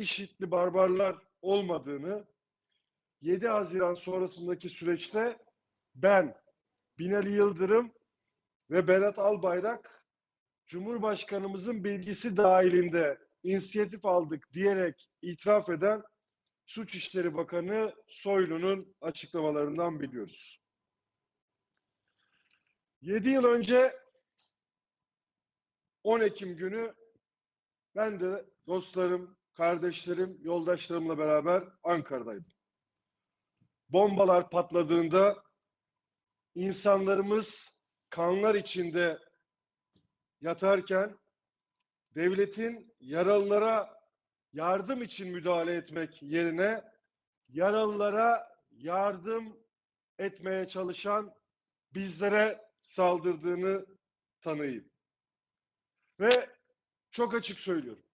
IŞİD'li barbarlar olmadığını 7 Haziran sonrasındaki süreçte ben, Binali Yıldırım ve Berat Albayrak Cumhurbaşkanımızın bilgisi dahilinde inisiyatif aldık diyerek itiraf eden Suç İşleri Bakanı Soylu'nun açıklamalarından biliyoruz. 7 yıl önce 10 Ekim günü ben de dostlarım, kardeşlerim, yoldaşlarımla beraber Ankara'daydım. Bombalar patladığında insanlarımız kanlar içinde yatarken devletin yaralılara yardım için müdahale etmek yerine yaralılara yardım etmeye çalışan bizlere saldırdığını tanıyayım. Ve çok açık söylüyorum.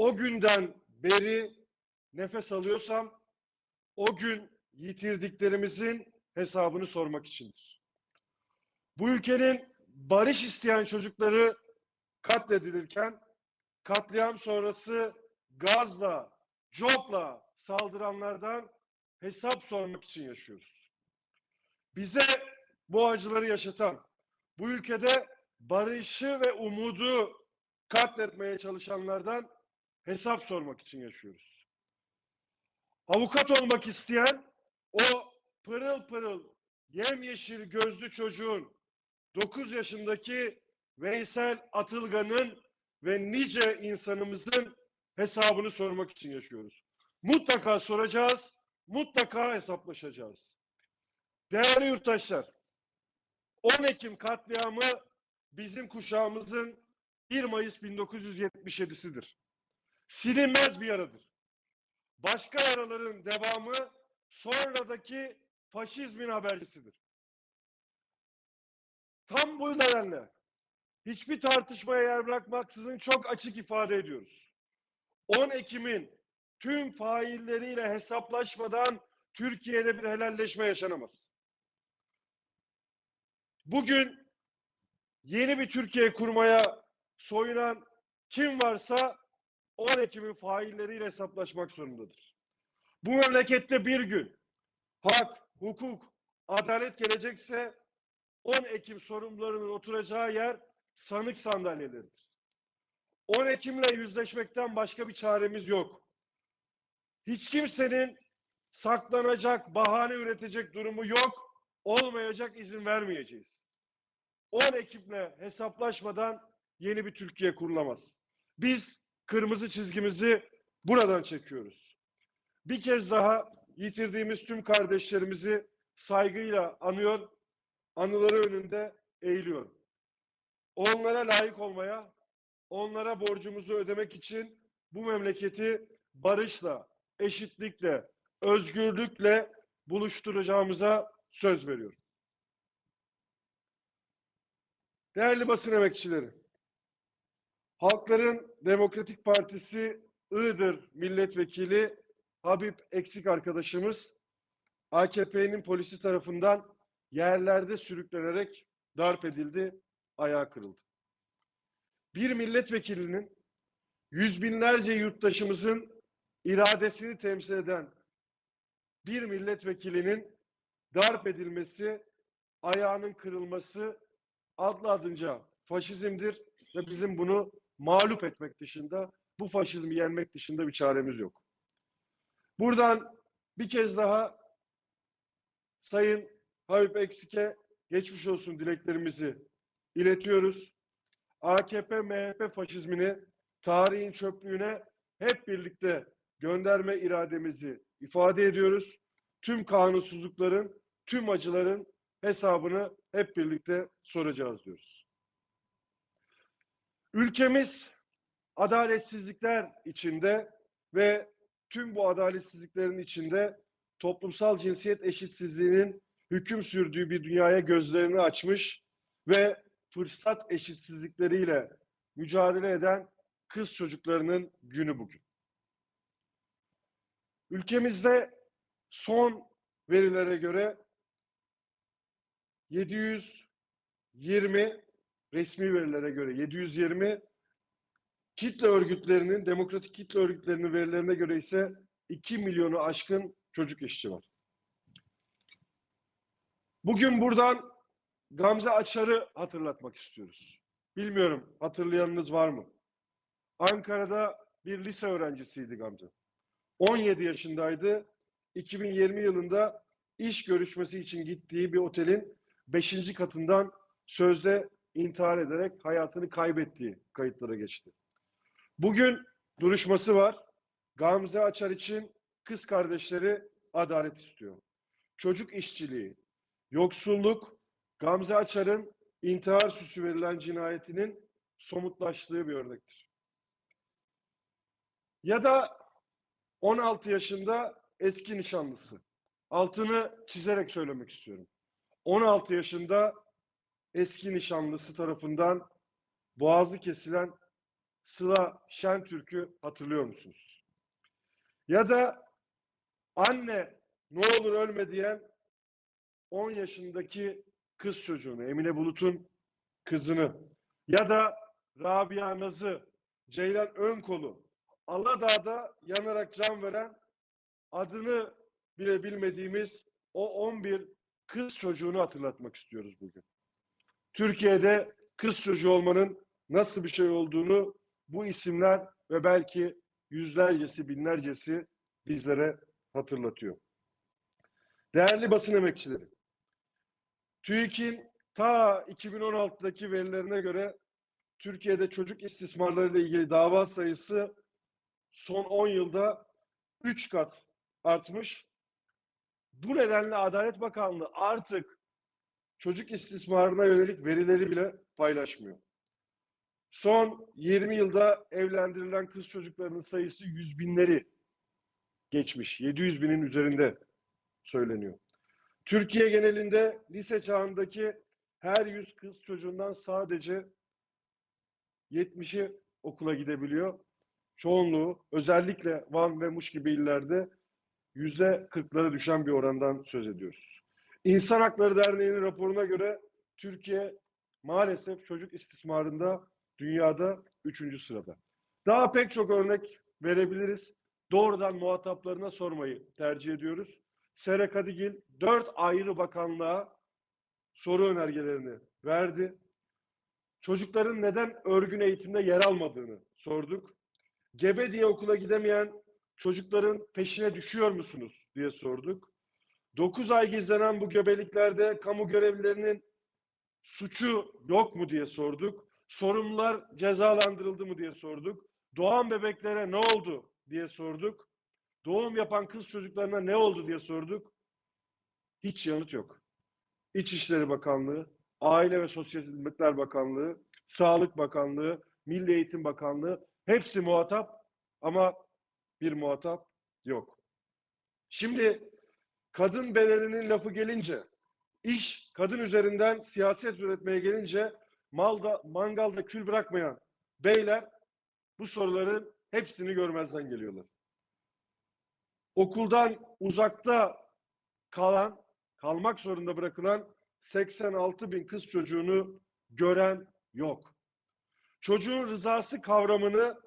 O günden beri nefes alıyorsam o gün yitirdiklerimizin hesabını sormak içindir. Bu ülkenin barış isteyen çocukları katledilirken katliam sonrası gazla, copla saldıranlardan hesap sormak için yaşıyoruz. Bize bu acıları yaşatan, bu ülkede barışı ve umudu katletmeye çalışanlardan hesap sormak için yaşıyoruz. Avukat olmak isteyen o pırıl pırıl yemyeşil gözlü çocuğun 9 yaşındaki Veysel Atılgan'ın ve nice insanımızın hesabını sormak için yaşıyoruz. Mutlaka soracağız, mutlaka hesaplaşacağız. Değerli yurttaşlar, 10 Ekim katliamı bizim kuşağımızın 1 Mayıs 1977'sidir. Silinmez bir yaradır. Başka yaraların devamı sonradaki faşizmin habercisidir. Tam bu nedenle hiçbir tartışmaya yer bırakmaksızın çok açık ifade ediyoruz. 10 Ekim'in tüm failleriyle hesaplaşmadan Türkiye'de bir helalleşme yaşanamaz. Bugün yeni bir Türkiye kurmaya soyunan kim varsa 10 Ekim'in failleriyle hesaplaşmak zorundadır. Bu memlekette bir gün hak, hukuk, adalet gelecekse 10 Ekim sorumlularının oturacağı yer sanık sandalyeleridir. 10 Ekim'le yüzleşmekten başka bir çaremiz yok. Hiç kimsenin saklanacak, bahane üretecek durumu yok, olmayacak izin vermeyeceğiz. 10 Ekim'le hesaplaşmadan yeni bir Türkiye kurulamaz. Biz kırmızı çizgimizi buradan çekiyoruz. Bir kez daha yitirdiğimiz tüm kardeşlerimizi saygıyla anıyor, anıları önünde eğiliyorum. Onlara layık olmaya, onlara borcumuzu ödemek için bu memleketi barışla, eşitlikle, özgürlükle buluşturacağımıza söz veriyorum. Değerli basın emekçileri, Halkların Demokratik Partisi Iğdır Milletvekili Habib Eksik arkadaşımız AKP'nin polisi tarafından yerlerde sürüklenerek darp edildi, ayağı kırıldı. Bir milletvekilinin yüz binlerce yurttaşımızın iradesini temsil eden bir milletvekilinin darp edilmesi, ayağının kırılması adlı adınca faşizmdir ve bizim bunu mağlup etmek dışında, bu faşizmi yenmek dışında bir çaremiz yok. Buradan bir kez daha Sayın Habib Eksik'e geçmiş olsun dileklerimizi iletiyoruz. AKP, MHP faşizmini tarihin çöplüğüne hep birlikte gönderme irademizi ifade ediyoruz. Tüm kanunsuzlukların, tüm acıların hesabını hep birlikte soracağız diyoruz. Ülkemiz adaletsizlikler içinde ve tüm bu adaletsizliklerin içinde toplumsal cinsiyet eşitsizliğinin hüküm sürdüğü bir dünyaya gözlerini açmış ve fırsat eşitsizlikleriyle mücadele eden kız çocuklarının günü bugün. Ülkemizde son verilere göre 720 resmi verilere göre 720 kitle örgütlerinin, demokratik kitle örgütlerinin verilerine göre ise 2 milyonu aşkın çocuk işçi var. Bugün buradan Gamze Açar'ı hatırlatmak istiyoruz. Bilmiyorum hatırlayanınız var mı? Ankara'da bir lise öğrencisiydi Gamze. 17 yaşındaydı. 2020 yılında iş görüşmesi için gittiği bir otelin 5. katından sözde intihar ederek hayatını kaybettiği kayıtlara geçti. Bugün duruşması var. Gamze Açar için kız kardeşleri adalet istiyor. Çocuk işçiliği, yoksulluk, Gamze Açar'ın intihar süsü verilen cinayetinin somutlaştığı bir örnektir. Ya da 16 yaşında eski nişanlısı. Altını çizerek söylemek istiyorum. 16 yaşında eski nişanlısı tarafından boğazı kesilen Sıla Şentürk'ü hatırlıyor musunuz? Ya da anne ne olur ölme diyen 10 yaşındaki kız çocuğunu, Emine Bulut'un kızını ya da Rabia Naz'ı, Ceylan Önkolu, Aladağ'da yanarak can veren adını bile bilmediğimiz o 11 kız çocuğunu hatırlatmak istiyoruz bugün. Türkiye'de kız çocuğu olmanın nasıl bir şey olduğunu bu isimler ve belki yüzlercesi, binlercesi bizlere hatırlatıyor. Değerli basın emekçileri, TÜİK'in ta 2016'daki verilerine göre Türkiye'de çocuk istismarları ile ilgili dava sayısı son 10 yılda 3 kat artmış. Bu nedenle Adalet Bakanlığı artık çocuk istismarına yönelik verileri bile paylaşmıyor. Son 20 yılda evlendirilen kız çocuklarının sayısı yüz binleri geçmiş. 700 binin üzerinde söyleniyor. Türkiye genelinde lise çağındaki her 100 kız çocuğundan sadece 70'i okula gidebiliyor. Çoğunluğu özellikle Van ve Muş gibi illerde yüzde 40'lara düşen bir orandan söz ediyoruz. İnsan Hakları Derneği'nin raporuna göre Türkiye maalesef çocuk istismarında dünyada üçüncü sırada. Daha pek çok örnek verebiliriz. Doğrudan muhataplarına sormayı tercih ediyoruz. Sera Kadigil dört ayrı bakanlığa soru önergelerini verdi. Çocukların neden örgün eğitimde yer almadığını sorduk. Gebe diye okula gidemeyen çocukların peşine düşüyor musunuz diye sorduk. 9 ay gizlenen bu gebeliklerde kamu görevlilerinin suçu yok mu diye sorduk. Sorumlular cezalandırıldı mı diye sorduk. Doğan bebeklere ne oldu diye sorduk. Doğum yapan kız çocuklarına ne oldu diye sorduk. Hiç yanıt yok. İçişleri Bakanlığı, Aile ve Sosyal Hizmetler Bakanlığı, Sağlık Bakanlığı, Milli Eğitim Bakanlığı hepsi muhatap ama bir muhatap yok. Şimdi kadın bedeninin lafı gelince, iş kadın üzerinden siyaset üretmeye gelince malda, mangalda kül bırakmayan beyler bu soruların hepsini görmezden geliyorlar. Okuldan uzakta kalan, kalmak zorunda bırakılan 86 bin kız çocuğunu gören yok. Çocuğun rızası kavramını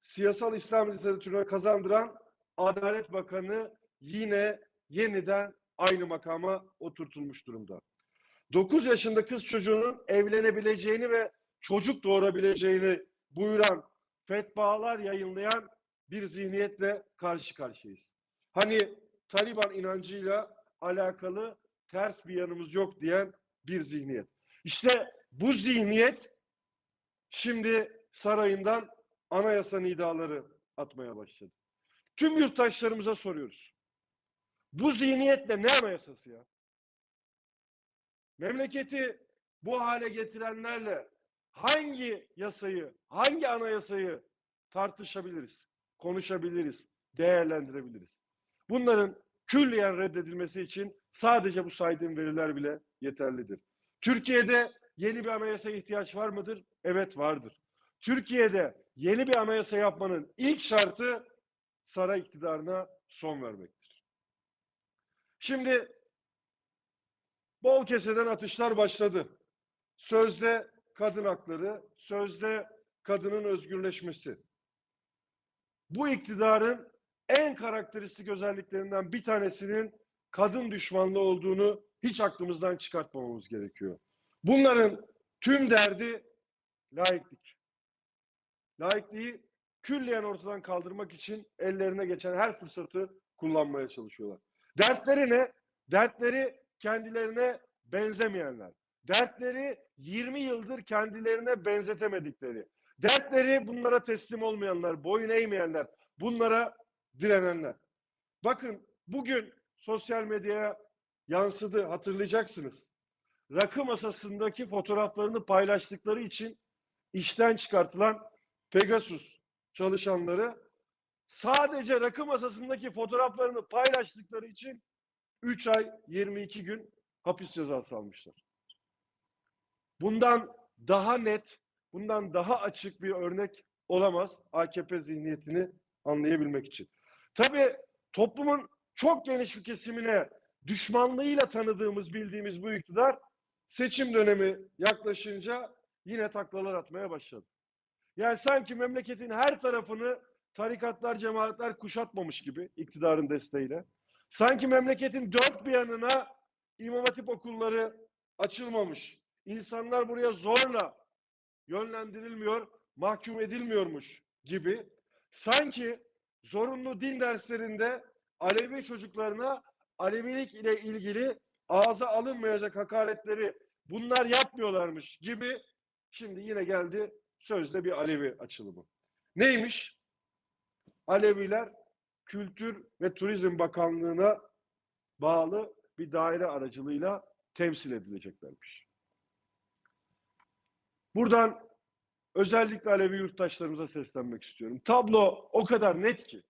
siyasal İslam literatürüne kazandıran Adalet Bakanı yine yeniden aynı makama oturtulmuş durumda. 9 yaşında kız çocuğunun evlenebileceğini ve çocuk doğurabileceğini buyuran fetvalar yayınlayan bir zihniyetle karşı karşıyayız. Hani Taliban inancıyla alakalı ters bir yanımız yok diyen bir zihniyet. İşte bu zihniyet şimdi sarayından anayasa nidaları atmaya başladı. Tüm yurttaşlarımıza soruyoruz. Bu zihniyetle ne anayasası ya? Memleketi bu hale getirenlerle hangi yasayı, hangi anayasayı tartışabiliriz, konuşabiliriz, değerlendirebiliriz? Bunların külliyen reddedilmesi için sadece bu saydığım veriler bile yeterlidir. Türkiye'de yeni bir anayasa ihtiyaç var mıdır? Evet vardır. Türkiye'de yeni bir anayasa yapmanın ilk şartı saray iktidarına son vermektir. Şimdi bol keseden atışlar başladı. Sözde kadın hakları, sözde kadının özgürleşmesi. Bu iktidarın en karakteristik özelliklerinden bir tanesinin kadın düşmanlığı olduğunu hiç aklımızdan çıkartmamamız gerekiyor. Bunların tüm derdi laiklik. Laikliği külliyen ortadan kaldırmak için ellerine geçen her fırsatı kullanmaya çalışıyorlar. Dertleri ne? Dertleri kendilerine benzemeyenler. Dertleri 20 yıldır kendilerine benzetemedikleri. Dertleri bunlara teslim olmayanlar, boyun eğmeyenler, bunlara direnenler. Bakın bugün sosyal medyaya yansıdı hatırlayacaksınız. Rakı masasındaki fotoğraflarını paylaştıkları için işten çıkartılan Pegasus çalışanları sadece rakı masasındaki fotoğraflarını paylaştıkları için 3 ay 22 gün hapis cezası almışlar. Bundan daha net, bundan daha açık bir örnek olamaz AKP zihniyetini anlayabilmek için. Tabii toplumun çok geniş bir kesimine düşmanlığıyla tanıdığımız, bildiğimiz bu iktidar seçim dönemi yaklaşınca yine taklalar atmaya başladı. Yani sanki memleketin her tarafını tarikatlar, cemaatler kuşatmamış gibi iktidarın desteğiyle. Sanki memleketin dört bir yanına imam hatip okulları açılmamış. İnsanlar buraya zorla yönlendirilmiyor, mahkum edilmiyormuş gibi. Sanki zorunlu din derslerinde Alevi çocuklarına Alevilik ile ilgili ağza alınmayacak hakaretleri bunlar yapmıyorlarmış gibi şimdi yine geldi sözde bir Alevi açılımı. Neymiş? Aleviler Kültür ve Turizm Bakanlığı'na bağlı bir daire aracılığıyla temsil edileceklermiş. Buradan özellikle Alevi yurttaşlarımıza seslenmek istiyorum. Tablo o kadar net ki.